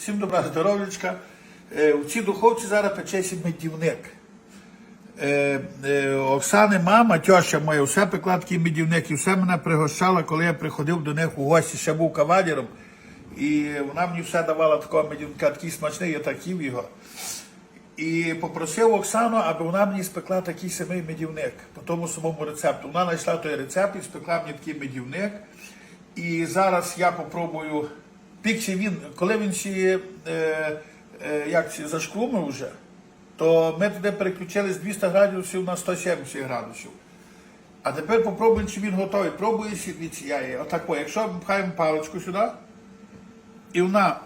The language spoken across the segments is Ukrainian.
Всім добра здоров'ячка. Е, У цій духовці зараз печеться медівник. Е, е, Оксани мама, тьоща моя, все пекла такий медівник і все мене пригощала, коли я приходив до них у гості, ще був кавалером. І вона мені все давала такого медівника, такий смачний, я так їв його. І попросив Оксану, аби вона мені спекла такий самий медівник по тому самому рецепту. Вона знайшла той рецепт і спекла мені такий медівник. І зараз я попробую. Піксі він, коли він ще е, е, як це, зашклумив вже, то ми туди переключили з 200 градусів на 170 градусів. А тепер попробуємо, чи він готовий. Пробую сідниці я її. Отако. Якщо пхаємо паличку сюди, і вона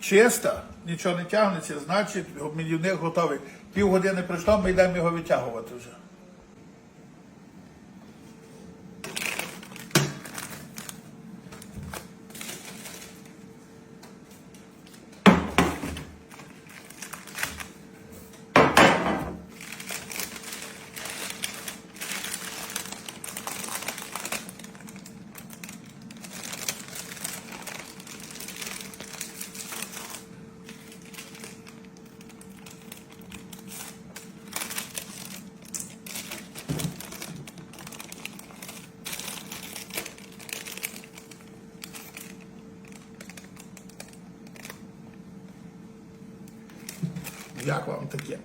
чиста, нічого не тягнеться, значить медівник готовий. Пів години пройшло, ми йдемо його витягувати вже. Як вам таке?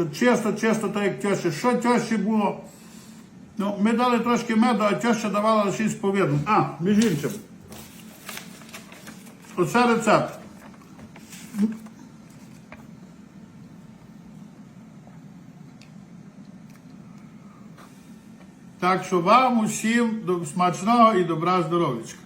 Тут чисто, чисто, так як теща. Що тещі було? Ну, ми дали трошки меду, а теща давала лише з. А, між іншим. Оце рецепт. Так що вам усім смачного і добра здоров'ячка.